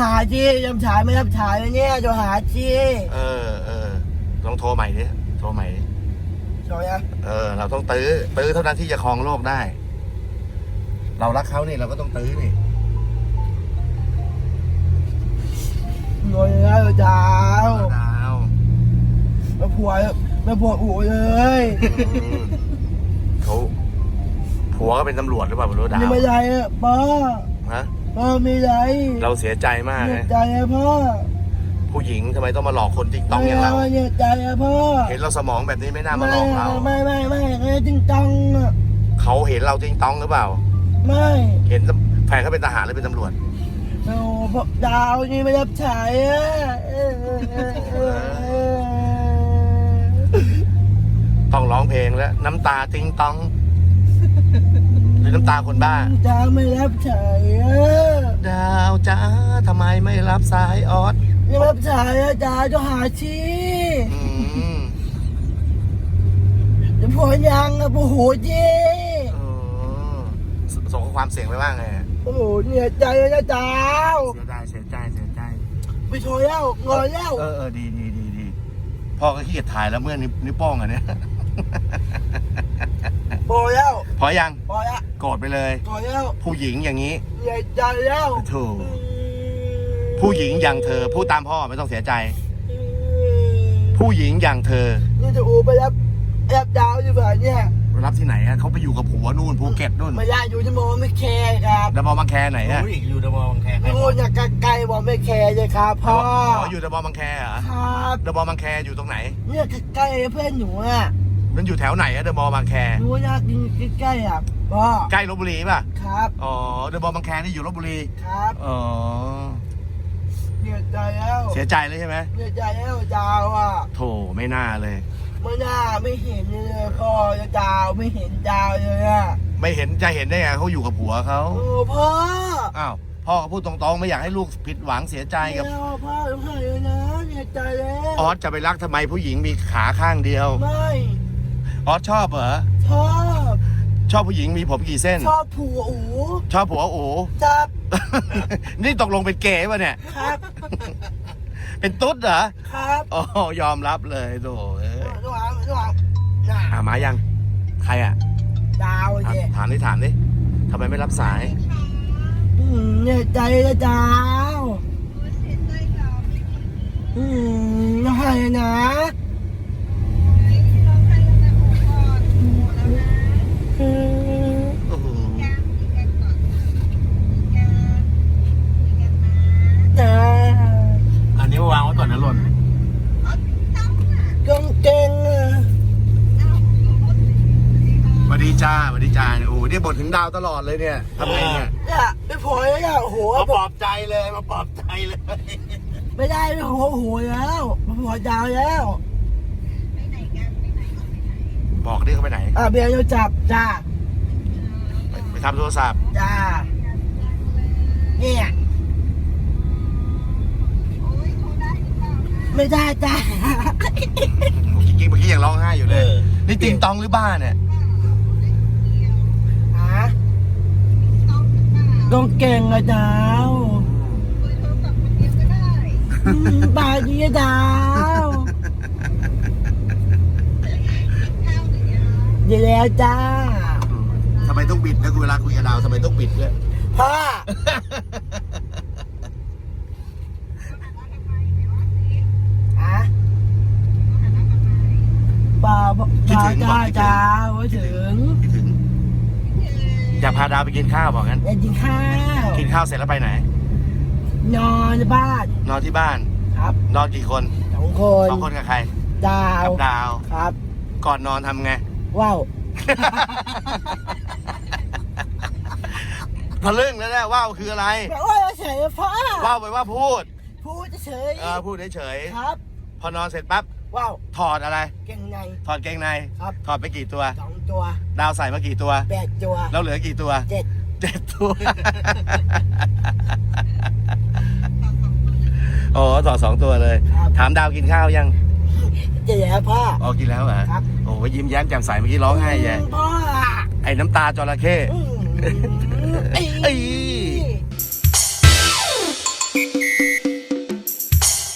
หาจียังฉายไม่รับฉายเลยเนี่ยจะหาจีเออเออลองโทรใหม่ดิโทรใหม่ดิจอยอะเออ เราต้องตื้อตื้อเท่านั้นที่จะครองโลกได้ เรารักเขานี่เราก็ต้องตื้อนี่งอยแล้วดาวดาวมาผัวมาผัวอู๋เลยอืมเขาผัวก็เป็นตำรวจหรือเปล่าไม่รู้ดานี่วไม่ได้อะพ่อฮะ พ่อไม่ได้เราเสียใจมากเหนื่นะอยใจอะพ่อผู้หญิงทำไมต้องมาหลอกคนติ๊กต้องไม่อย่างเราเอาเหนื่อยใจอะพ่อเห็นเราสมองแบบนี้ไม่น่ามาไม่หลอกเรา ไม่ไม่ไม่ไม่จริงจังอะเขาเห็นเราติ๊งต้องหรือเปล่า ไม่เห็นแฟนเขาเป็นทหารหรือเป็นตำรวจ โอ้พ่อดาวนี่ไม่รับฉายอะเออเออเออเออต้องร้องเพลงแล้ว น้ำตาติ๊งต้อง หรือน้ำตาคนบ้าดาวไม่รับฉายอะดาวจ้าทำไมไม่รับสายออสไม่รับฉายอะดาวจะหาชีอืมจะพอยังอะโอ้โหจีเออสส่งข้อความเสียงไปบ้างไงโอ้โหเหนื่อยใจเลยนะดาวเสียใจเสียใจเสียใจ ไปโชว์แล้วงอนแล้วเออเออดีดีดีดีพ่อก็ขี้เกียจถ่ายแล้วเมื่อนิ้วนิ้วโป้งอะเนี่ย พอแล้วพอยังพอแล้วโกรธไปเลย พอแล้วผู้หญิงอย่างนี้เหนื่อยใจแล้วโถูผู้หญิงอย่างเธอพูดตามพ่อไม่ต้องเสียใจ ผู้หญิงอย่างเธอนี่จะอูไปรับแอบดาวอยู่แบบเนี่ยรับที่ไหนอะเขาไปอยู่กับผัวนู่นภูเก็ตนู่นไม่ได้อยู่จะมองไม่แคร์ครับดับบอลบางแคไหนอะรู้อีกอยู่ดมองแค่นู่นอยากไกลๆบอกไม่แคร์เลยครับพ่ออ๋ออยู่ดับบอลบางแคเหรอครับดับบอลบางแคอยู่ตรงไหนเนี่ยใกล้ๆเพื่อนหนูอะ มันอยู่แถวไหนอะเดอะมอลล์บางแคหนูอยากกินใกล้ๆอะพ่อใกล้ลบบุรีป่ะ ครับอ๋อ เดอะมอลล์บางแคนี่อยู่ลบบุรี ครับอ๋อ เหนื่อยใจแล้วเสียใจเลยใช่ไหมเหนื่อยใจแล้วดาวอะโถไม่น่าเลย ไม่น่าไม่เห็นเลยพ่อจะดาวไม่เห็นดาวเลยอะไม่เห็นจะเห็นได้ไงเขาอยู่กับผัวเขาโอ้พ่ออ้าว พ่อก็พูดตรงๆ ไม่อยากให้ลูกผิดหวังเสียใจกับไม่เอาพ่อต้องให้เลยนะเหนื่อยใจแล้ว ออสจะไปรักทำไมผู้หญิงมีขาข้างเดียว ไม่ ออสชอบเหรอ ชอบชอบผู้หญิงมีผมกี่เส้น ชอบผัวอูชอบผัวโอ้จับ นี่ตกลงเป็นเกย์ป่ะเนี่ย ครับ เป็นตุ๊ดเหรอ ครับอ๋อยอมรับเลยโถเอ้ยระหว่างระหว่างน่ะอ่ามายัง ใครอะ ดาวถามเย่ถามดิถามดิทำไมไม่รับสาย อืมเหนื่อยใจแล้วดาวอืมไม่ให้นะอืม โอ้โห จ้า อันนี้วางไว้ก่อนนะหล่น กางเกงอะ สวัสดี จ้าสวัสดีจ้าโอ้โหเนี่ยบ่นถึงดาวตลอดเลยเนี่ยทำไงเนี่ยเนี่ยไปพอยแล้วเนี่ยโอ้โหมาปลอบใจเลยมาปลอบใจเลย ไม่ได้ไปหัวหัวแล้วมาพอดาวแล้วบอกดิเขาไปไหนอะเบียร์จะจับจ้าไปไปทำโทรศัพท์จ้าเนี่ยไม่ได้จ้าจริงๆเมื่อกี้ยังร้องไห้อยู่เลยเออนี่ติงตองหรือบ้าเนี่ย ฮะ ต้องเก่งอะดาวอืมบายดีอะดาวเดี๋ยวแล้วจ้าทำไมต้องบิดนะกูเวลาคุยกับดาวทำไมต้องบิดด้วยพ่อฮะป่าจ้าจ้าจ้าว่าถึง คิดถึงอยากพาดาวไปกินข้าวบอกงั้น อยากกินข้าวกินข้าวเสร็จแล้วไปไหน นอนในบ้านนอนที่บ้าน ครับนอนกี่คนสองคนสองคนกับใครดาวกับดาว ครับ ก่อนนอนทำไง ว้าวทะลึ่งแล้วนะว่าวคืออะไร แบบว่าเฉยๆพ่อว่าวไปว่าพูด พูดเฉยเออพูดเฉยครับๆ พอนอนเสร็จปั๊บว้าวถอดอะไร เก่งในถอดเกงใน ครับถอดไปกี่ตัว สองตัวดาวใส่มากี่ตัว แปดตัวแล้วเหลือกี่ตัวเจ็ดเจ็ดตัว โอ้ต่อสองตัวเลย ครับถามดาวกินข้าวยังเจ๊แล้วพ่อ อ๋อกินแล้วเหรอครับ โอ้ยิ้มแย้มแจ่มใสเมื่อกี้ร้องไห้แย่พ่อไอ้น้ำตาจระเข้อืมเอ้ย